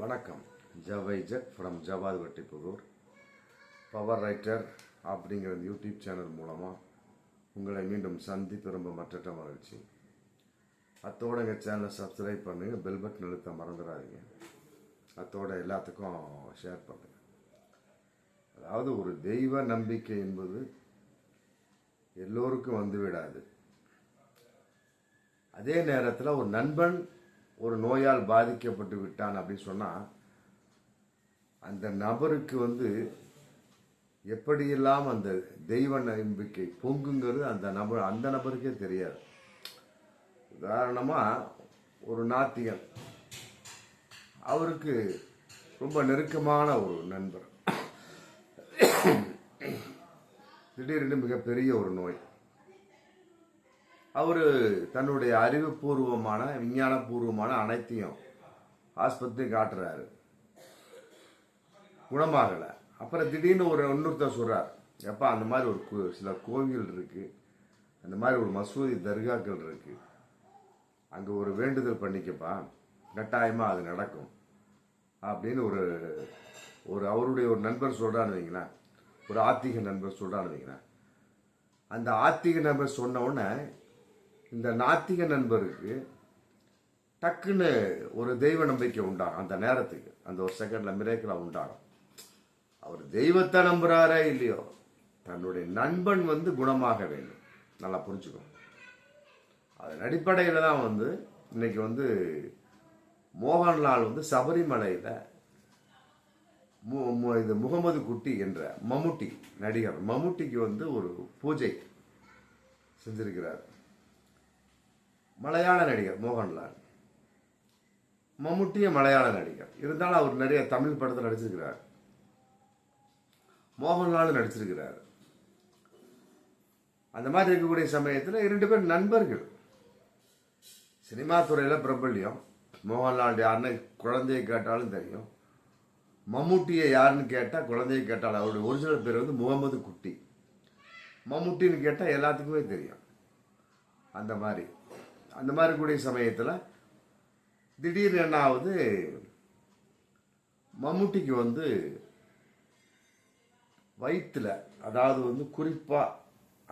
வணக்கம். ஜவை ஜக் ஃப்ரம் ஜவாத் வட்டிப்புதூர் பவர் ரைட்டர் அப்படிங்கிற யூடியூப் சேனல் மூலமாக உங்களை மீண்டும் சந்தித்து ரொம்ப மற்றற்ற மகிழ்ச்சி. அத்தோட எங்கள் சேனலை சப்ஸ்கிரைப் பண்ணுங்க பெல் பட்டன் அழுத்த மறந்துடாதீங்க. அத்தோட எல்லாத்துக்கும் ஷேர் பண்ணுங்கள் அதாவது ஒரு தெய்வ நம்பிக்கை என்பது எல்லோருக்கும் வந்து விடாது. அதே நேரத்தில் ஒரு நண்பன் ஒரு நோயால் பாதிக்கப்பட்டு விட்டான் அப்படின்னு சொன்னால் அந்த நபருக்கு வந்து எப்படியெல்லாம் அந்த தெய்வ நம்பிக்கை பொங்குங்கிறது அந்த நபர் அந்த நபருக்கே தெரியாது. உதாரணமாக ஒரு நாத்திகன். அவருக்கு ரொம்ப நெருக்கமான ஒரு நண்பர். திடீரென்று மிகப்பெரிய ஒரு நோய். அவர் தன்னுடைய அறிவுபூர்வமான விஞ்ஞானபூர்வமான அனைத்தையும் ஆஸ்பத்திரி காட்டுறாரு. குணமாகலை. அப்புறம் திடீர்னு ஒரு இன்னொருத்தர் சொல்கிறார் எப்பா அந்த மாதிரி ஒரு சில கோவில் இருக்குது அந்த மாதிரி ஒரு மசூதி தர்காக்கள் இருக்குது அங்கே ஒரு வேண்டுதல் பண்ணிக்கப்பா. கட்டாயமாக அது நடக்கும். அப்படின்னு ஒரு ஒரு அவருடைய ஒரு நண்பர் சொல்கிறான்னு வைங்களேன். ஒரு ஆத்திக நண்பர் சொல்கிறான்னு வைங்களேன். அந்த ஆத்திக நண்பர் சொன்ன உடனே இந்த நாத்திக நண்பருக்கு டக்குன்னு ஒரு தெய்வ நம்பிக்கை உண்டாகும். அந்த நேரத்துக்கு அந்த ஒரு செகண்ட்ல மிரேக்கலாக உண்டாகும். அவர் தெய்வத்தை நம்புறாரே இல்லையோ தன்னுடைய நண்பன் வந்து குணமாக வேண்டும். நல்லா புரிஞ்சுக்கணும் அதன் அடிப்படையில் தான் வந்து இன்னைக்கு வந்து மோகன்லால் வந்து சபரிமலையில் மு- மு- இது முகமது குட்டி என்ற மம்முட்டி நடிகர் மம்முட்டிக்கு வந்து ஒரு பூஜை செஞ்சிருக்கிறார். மலையாள நடிகர் மோகன்லால். மம்முட்டிய மலையாள நடிகர். இருந்தாலும் அவர் நிறைய தமிழ் படத்தில் நடிச்சிருக்கிறார். மோகன்லால் நடிச்சிருக்கிறார். அந்த மாதிரி இருக்கக்கூடிய சமயத்தில் இரண்டு பேர் நண்பர்கள். சினிமா துறையில் பிரபல்யம். மோகன்லால் யாருன்னு குழந்தையை கேட்டாலும் தெரியும். மம்முட்டியை யாருன்னு கேட்டால் குழந்தையை கேட்டால் அவருடைய ஒரிஜினல் பேர் வந்து முகமது குட்டி. மம்முட்டின்னு கேட்டால் எல்லாத்துக்குமே தெரியும். அந்த மாதிரி. அந்த மாதிரி கூடிய சமயத்தில் திடீர்னு என்ன ஆகுது மம்முட்டிக்கு வந்து வயிற்றில் அதாவது வந்து குறிப்பாக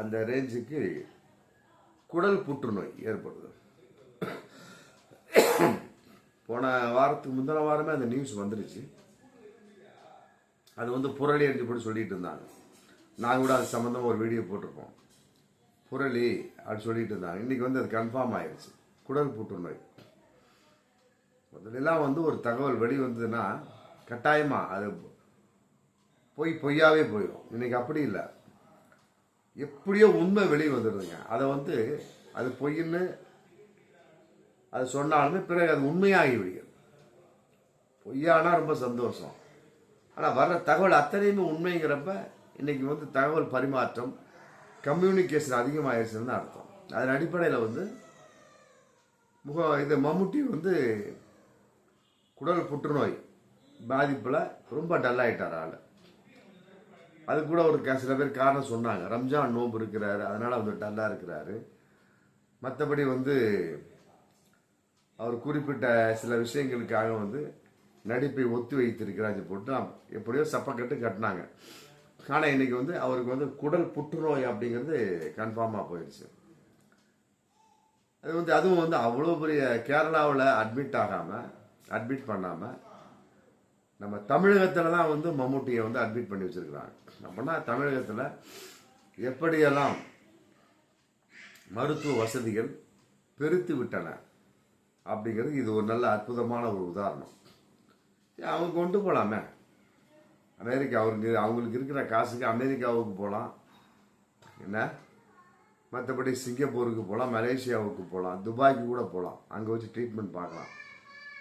அந்த ரேஞ்சுக்கு குடல் புற்றுநோய் ஏற்படுது. போன வாரத்துக்கு முந்தின வாரமே அந்த நியூஸ் வந்துடுச்சு அது வந்து புரளி என்று போட்டு சொல்லிட்டு இருந்தாங்க. நான் கூட அது சம்மந்தமாக ஒரு வீடியோ போட்டிருப்போம். புரளி அப்படி சொல்லிட்டு இருந்தாங்க. இன்னைக்கு வந்து அது கன்ஃபார்ம் ஆயிடுச்சு குடல் புற்றுநோய் முதல்லலாம் வந்து ஒரு தகவல் வெளி வந்ததுன்னா கட்டாயமாக அது பொய் பொய்யாவே போயிடும். இன்னைக்கு அப்படி இல்லை. எப்படியோ உண்மை வெளியே வந்துடுதுங்க அதை வந்து அது பொய்ன்னு அது சொன்னாலுமே பிறகு அது உண்மையாகி விடுகிறது. பொய்யானா ரொம்ப சந்தோஷம். ஆனால் வர்ற தகவல் அத்தனையுமே உண்மைங்கிறப்ப இன்னைக்கு வந்து தகவல் பரிமாற்றம் கம்யூனிகேஷன் அதிகமாகிடுச்சுன்னு அர்த்தம். அதன் அடிப்படையில் வந்து முக இது மம்முட்டி வந்து குடல் புற்றுநோய் பாதிப்பில் ரொம்ப டல்லாகிட்டார் ஆள். அது கூட ஒரு க- சில பேர் காரணம் சொன்னாங்க. ரம்ஜான் நோம்பு இருக்கிறாரு அதனால் வந்து டல்லாக இருக்கிறாரு. மற்றபடி வந்து அவர் குறிப்பிட்ட சில விஷயங்களுக்காக வந்து நடிப்பை ஒத்தி வைத்திருக்கிறாங்க போட்டு நாம் எப்படியோ சப்பக்கட்டு கட்டினாங்க. ஆனால் இன்னைக்கு வந்து அவருக்கு வந்து குடல் புற்றுநோய் அப்படிங்கிறது கன்ஃபார்மாக போயிடுச்சு. அது வந்து அதுவும் வந்து அவ்வளோ பெரிய கேரளாவில் அட்மிட் ஆகாமல் அட்மிட் பண்ணாமல் நம்ம தமிழகத்தில் தான் வந்து மம்முட்டியை வந்து அட்மிட் பண்ணி வச்சிருக்கிறாங்க. அப்படின்னா தமிழகத்தில் எப்படியெல்லாம் மருத்துவ வசதிகள் பெருத்து விட்டன அப்படிங்கிறது இது ஒரு நல்ல அற்புதமான ஒரு உதாரணம். அவங்க கொண்டு போகலாமே அமெரிக்கா அவருக்கு அவங்களுக்கு இருக்கிற காசுக்கு அமெரிக்காவுக்கு போகலாம். என்ன? மற்றபடி சிங்கப்பூருக்கு போகலாம் மலேசியாவுக்கு போகலாம் துபாய்க்கு கூட போகலாம். அங்கே வச்சு ட்ரீட்மெண்ட் பார்க்கலாம்.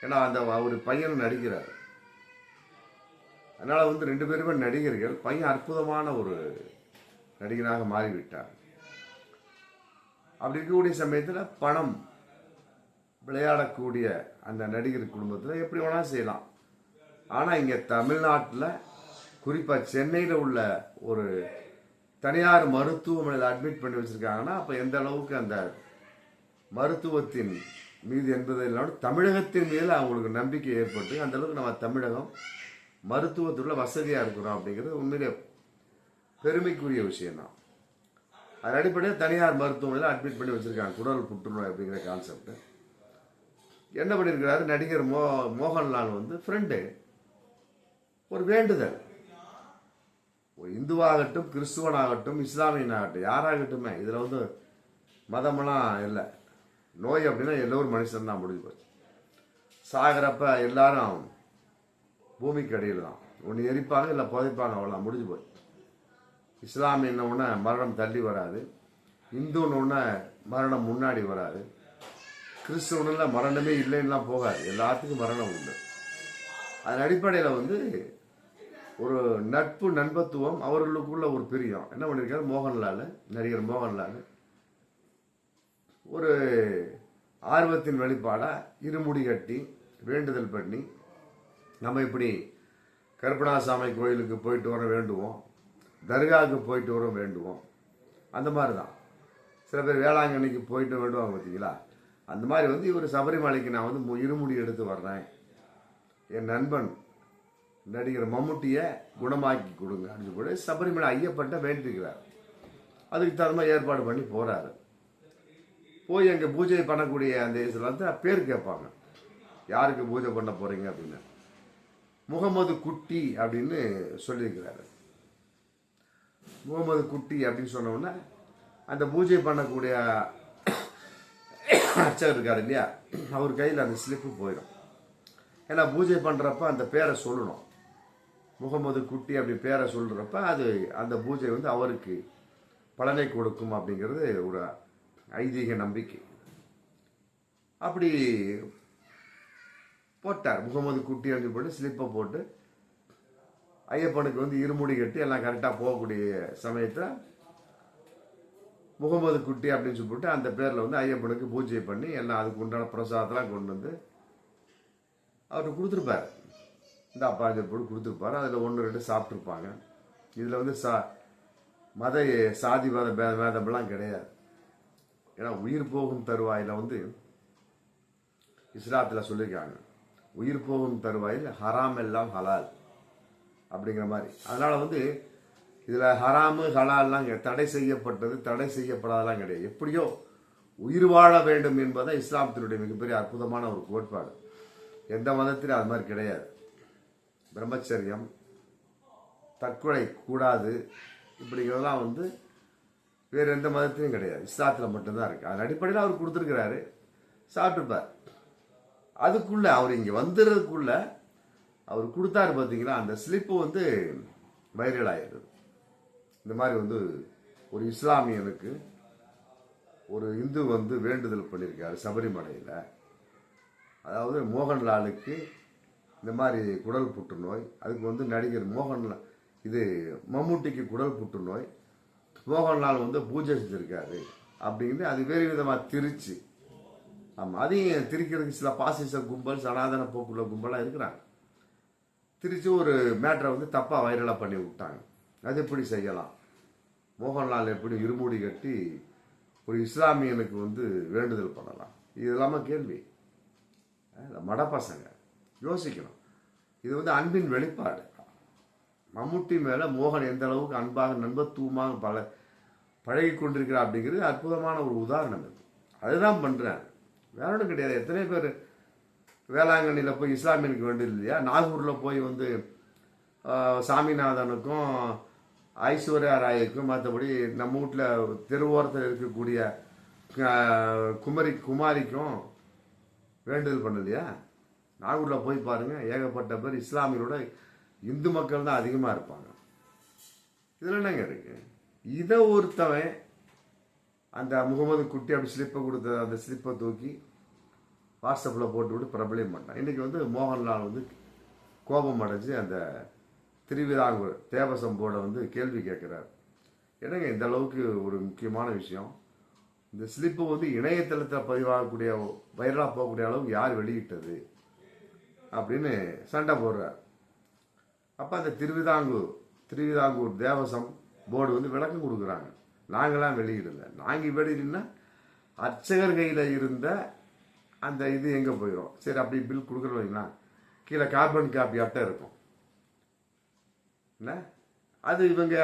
ஏன்னா அந்த அவர் பையன் நடிக்கிறார். அதனால் வந்து ரெண்டு பேருமே நடிகர்கள். பையன் அற்புதமான ஒரு நடிகனாக மாறிவிட்டார். அப்படி இருக்கக்கூடிய சமயத்தில் பணம் விளையாடக்கூடிய அந்த நடிகர் குடும்பத்தில் எப்படி வேணாலும் செய்யலாம். ஆனால் இங்கே தமிழ்நாட்டில் குறிப்பாக சென்னையில் உள்ள ஒரு தனியார் மருத்துவமனையில் அட்மிட் பண்ணி வச்சுருக்காங்கன்னா அப்போ எந்த அளவுக்கு அந்த மருத்துவத்தின் மீது என்பது இல்லாமல் தமிழகத்தின் மீது அவங்களுக்கு நம்பிக்கை ஏற்பட்டு அந்த அளவுக்கு நம்ம தமிழகம் மருத்துவத்துள்ள வசதியாக இருக்கிறோம் அப்படிங்கிறது உண்மையிலே பெருமைக்குரிய விஷயம்தான். அது அடிப்படையில் தனியார் மருத்துவமனையில் அட்மிட் பண்ணி வச்சுருக்காங்க குடல் புற்றுநோய் அப்படிங்கிற கான்செப்ட் என்ன பண்ணியிருக்கிறாரு? நடிகர் மோ மோகன்லால் வந்து ஃப்ரெண்டு ஒரு வேண்டுதல். இந்துவாகட்டும் கிறிஸ்துவனாகட்டும் இஸ்லாமியனாகட்டும் யாராகட்டுமே இதில் வந்து மதமெல்லாம் இல்லை. நோய் அப்படின்னா எல்லோரும் மனுஷன் தான் முடிஞ்சு போச்சு. சாகிறப்ப எல்லாரும் பூமிக்கு அடியில் தான் ஒன்று எரிப்பாங்க இல்லை புதைப்பாங்க அவ்வளோ முடிஞ்சு போச்சு. இஸ்லாமியன்ன உடனே மரணம் தள்ளி வராது. இந்துன்னு உடனே மரணம் முன்னாடி வராது. கிறிஸ்துவனில் மரணமே இல்லைன்னுலாம் போகாது. எல்லாத்துக்கும் மரணம் உண்டு. அதன் அடிப்படையில் வந்து ஒரு நட்பு நண்பத்துவம் அவர்களுக்குள்ள ஒரு பிரியம். என்ன பண்ணியிருக்காரு மோகன்லால் நடிகர் மோகன்லால். ஒரு ஆர்வத்தின் வெளிப்பாடாக இருமுடி கட்டி வேண்டுதல் பண்ணி நம்ம இப்படி கருப்பணாசாமி கோயிலுக்கு போயிட்டு வர வேண்டுவோம் தர்காவுக்கு போயிட்டு வர வேண்டுவோம் அந்த மாதிரி தான் சில பேர் வேளாங்கண்ணிக்கு போயிட்டு வேண்டுவாங்க பார்த்தீங்களா அந்த மாதிரி வந்து இவர் சபரிமலைக்கு நான் வந்து மு- இருமுடி எடுத்து வர்றேன். என் நண்பன் நடிகர் மம்முட்டியை குணமாக்கி கொடுங்க அப்படின்னு கூட சபரிமலை ஐயப்பட்ட வேண்டியிருக்கிறார். அதுக்கு தகுந்த ஏற்பாடு பண்ணி போகிறாரு போய் அங்கே பூஜை பண்ணக்கூடிய அந்த இதில் வந்து பேர் கேட்பாங்க. யாருக்கு பூஜை பண்ண போகிறீங்க அப்படின்னு. முகமது குட்டி அப்படின்னு சொல்லியிருக்கிறாரு. முகமது குட்டி அப்படின்னு சொன்ன அந்த பூஜை பண்ணக்கூடிய அர்ச்சகர் இருக்கார் இல்லையா? அவர் கையில் அந்த ஸ்லிப்பு போயிடும். ஏன்னா பூஜை பண்ணுறப்ப அந்த பேரை சொல்லணும். முகமது குட்டி அப்படி பேரை சொல்கிறப்ப அது அந்த பூஜை வந்து அவருக்கு பலனை கொடுக்கும் அப்படிங்கிறது ஒரு ஐதீக நம்பிக்கை. அப்படி போட்டார். முகமது குட்டி அப்படின்னு போட்டு ஸ்லிப்பை போட்டு ஐயப்பனுக்கு வந்து இருமுடி கட்டி எல்லாம் கரெக்டாக போகக்கூடிய சமயத்தில் முகமது குட்டி அப்படின்னு சொல்லிட்டு அந்த பேரில் வந்து ஐயப்பனுக்கு பூஜை பண்ணி எல்லாம் அதுக்கு உண்டான பிரசாதத்தெல்லாம் கொண்டு வந்து அவர்கிட்ட கொடுத்துருப்பார். இந்த அப்பாஜர் போட்டு கொடுத்துருப்பாரு. அதில் ஒன்று ரெண்டு சாப்பிட்ருப்பாங்க இதில் வந்து சா மத சாதி மத பேத பேதமெல்லாம் கிடையாது. ஏன்னா உயிர் போகும் தருவாயில் வந்து இஸ்லாத்தில் சொல்லியிருக்காங்க உயிர் போகும் தருவாயில் ஹராம் எல்லாம் ஹலால் அப்படிங்கிற மாதிரி. அதனால் வந்து இதில் ஹராமு ஹலால்லாம் தடை செய்யப்பட்டது தடை செய்யப்படாதெல்லாம் கிடையாது. எப்படியோ உயிர் வாழ வேண்டும் என்பதை இஸ்லாமத்தினுடைய மிகப்பெரிய அற்புதமான ஒரு கோட்பாடு. எந்த மதத்திலும் அது மாதிரி கிடையாது. பிரம்மச்சரியம் தற்கொலை கூடாது இப்படிங்கிறதெல்லாம் வந்து வேறு எந்த மதத்திலையும் கிடையாது. இஸ்லாத்தில் மட்டும்தான் இருக்குது அதன் அடிப்படையில் அவர் கொடுத்துருக்கிறாரு. சாப்பிட்டுருப்பார் அதுக்குள்ளே அவர் இங்கே வந்துடுறதுக்குள்ள அவர் கொடுத்தாரு பார்த்தீங்களா அந்த ஸ்லிப்பு வந்து வைரல் ஆகிடுது இந்த மாதிரி வந்து ஒரு இஸ்லாமியனுக்கு ஒரு இந்து வந்து வேண்டுதல் பண்ணியிருக்காரு சபரிமலையில். அதாவது மோகன்லாலுக்கு இந்த மாதிரி குடல் புற்றுநோய் அதுக்கு வந்து நடிகர் மோகன்லால் இது மம்முட்டிக்கு குடல் புற்றுநோய் மோகன்லால் வந்து பூஜை செஞ்சுருக்காரு அப்படிங்கிறது அது வேறு விதமாக திரிச்சு. ஆமாம் அதையும் திரிக்கிறதுக்கு சில பாசிச கும்பல் சனாதன போக்குள்ள கும்பலாக இருக்கிறாங்க. திரிச்சு ஒரு மேட்டரை வந்து தப்பாக வைரலாக பண்ணி விட்டாங்க. அது எப்படி செய்யலாம்? மோகன்லால் எப்படி இருமுடி கட்டி ஒரு இஸ்லாமியனுக்கு வந்து வேண்டுதல் பண்ணலாம்? இது இல்லாமல் கேள்வி. இந்த மடப்பசங்க யோசிக்கணும். இது வந்து அன்பின் வெளிப்பாடு. மம்முட்டி மேலே மோகன் எந்த அளவுக்கு அன்பாக நண்பத்துவமாக பல பழகி கொண்டிருக்கிறார் அப்படிங்கிறது அற்புதமான ஒரு உதாரணம் இது. அதுதான் பண்ணுறேன் வேற ஒன்றும் கிடையாது. எத்தனை பேர் வேளாங்கண்ணியில் போய் இஸ்லாமியனுக்கு வேண்டியது இல்லையா? நாகூரில் போய் வந்து சாமிநாதனுக்கும் ஐஸ்வர்யா ராய்க்கும் மற்றபடி நம்ம வீட்டில் தெருவோரத்தில் இருக்கக்கூடிய குமரி குமாரிக்கும் வேண்டுதல் பண்ணலையா? நாகூரில் போய் பாருங்கள் ஏகப்பட்ட பேர் இஸ்லாமியரோட இந்து மக்கள் தான் அதிகமாக இருப்பாங்க. இதில் என்னங்க இருக்கு? இதை ஒருத்தவன் அந்த முகமது குட்டி அப்படி ஸ்லிப்பை கொடுத்த அந்த ஸ்லிப்பை தூக்கி வாட்ஸ்அப்பில் போட்டு விட்டு பிரபலம் பண்ணான் இன்றைக்கி வந்து மோகன்லால் வந்து கோபம் அடைஞ்சு அந்த திருவிதாங்கூர் தேவசம் போர்டை வந்து கேள்வி கேட்குறாரு. என்னங்க இந்த அளவுக்கு ஒரு முக்கியமான விஷயம்? இந்த ஸ்லிப்பு வந்து இணையதளத்தில் பதிவாகக்கூடிய வைரலாக போகக்கூடிய அளவுக்கு யார் வெளியிட்டது? அப்படின்னு சண்டை போடுறார். அப்போ அந்த திருவிதாங்கூர் திருவிதாங்கூர் தேவசம் போர்டு வந்து விளக்கம் கொடுக்குறாங்க. நாங்களாம் வெளியிடல. நாங்கள் வெளியிடனா அர்ச்சகர் கையில் இருந்த அந்த இது எங்கே போயிடும் சரி அப்படி பில் கொடுக்குறோம் வைங்களா கீழே கார்பன் காப்பி அட்டை இருக்கும். என்ன? அது இவங்க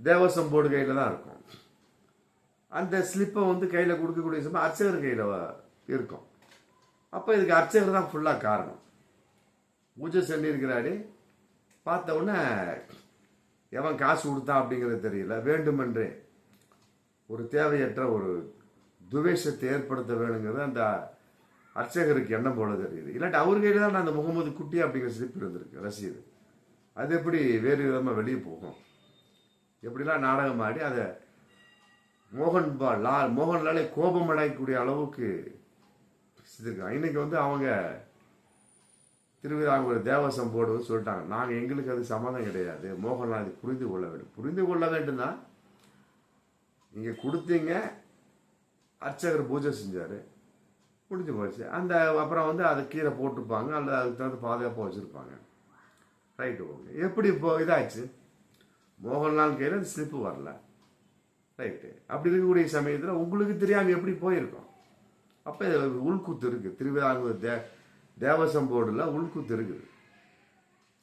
தேவசம் போர்டு கையில் தான் இருக்கும். அந்த ஸ்லிப்பை வந்து கையில் கொடுக்கக்கூடிய சமயம் அர்ச்சகர் கையில் இருக்கும். அப்போ இதுக்கு அர்ச்சகர் தான் ஃபுல்லாக காரணம். பூஜை செஞ்சிருக்கிறாரு. பார்த்த உடனே எவன் காசு கொடுத்தான் அப்படிங்கிறது தெரியல. வேண்டுமென்றே ஒரு தேவையற்ற ஒரு துவேஷத்தை ஏற்படுத்த வேணுங்கிறது அந்த அர்ச்சகருக்கு எண்ணம் போல தெரியுது. இல்லாட்டி அவர் கையில் தான் அந்த முகமது குட்டி அப்படிங்கிற சிரிப்பு இருந்திருக்கு ரசீது அது எப்படி வேறு விதமாக வெளியே போகும்? எப்படிலாம் நாடகம் ஆடி அதை மோகன் லால் மோகன்லாலே கோபம் அடையக்கூடிய அளவுக்கு செஞ்சிருக்காங்க இன்றைக்கி வந்து அவங்க திருவிதாங்கூர் தேவசம் போர்டு சொல்லிட்டாங்க. நாங்கள் எங்களுக்கு அது சம்மதம் கிடையாது. மோகன்லால் இது புரிந்து கொள்ள வேண்டும். புரிந்து கொள்ள வேண்டும்னா நீங்கள் கொடுத்தீங்க அர்ச்சகர் பூஜை செஞ்சார் முடிஞ்சு போச்சு. அந்த அப்புறம் வந்து அதை கீழே போட்டுப்பாங்க அல்லது அதுக்கு தகுந்த பாதுகாப்பாக வச்சுருப்பாங்க. ரைட்டு ஓகே எப்படி இப்போ இதாச்சு? மோகன்லால் கையில் அந்த ஸ்லிப்பு வரல. ரைட்டு அப்படி இருக்கக்கூடிய சமயத்தில் உங்களுக்கு தெரியாமல் எப்படி போயிருக்கோம்? அப்போ இது உள்கூத்து இருக்குது. திருவிதாங்கூர் தே தேவசம் போர்டில் உள்கூத்து இருக்குது.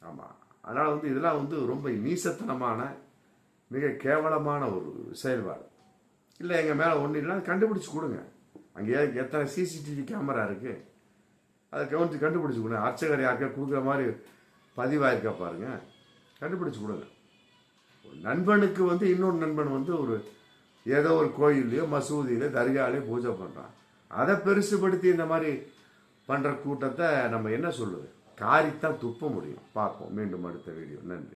ஆமாம் அதனால் வந்து இதெல்லாம் வந்து ரொம்ப நீசத்தனமான மிக கேவலமான ஒரு செயல்பாடு. இல்லை எங்கள் மேலே ஒன்றும் இல்லை கண்டுபிடிச்சி கொடுங்க. அங்கே எத்தனை சிசிடிவி கேமரா இருக்குது அதை கவனித்து கண்டுபிடிச்சி கொடுங்க. அர்ச்சகர் யாருக்கா கொடுக்குற மாதிரி பதிவாயிருக்கா பாருங்க. கண்டுபிடிச்சி கொடுங்க. ஒரு நண்பனுக்கு வந்து இன்னொரு நண்பன் வந்து ஒரு ஏதோ ஒரு கோயில்லையோ மசூதியிலையோ தர்காலையோ பூஜை பண்ணுறான் அதை பெருசுபடுத்தி இந்த மாதிரி பண்ணுற கூட்டத்தை நம்ம என்ன சொல்லுது? காரித்தான் துப்ப முடியும். பார்ப்போம். மீண்டும் அடுத்த வீடியோ. நன்றி.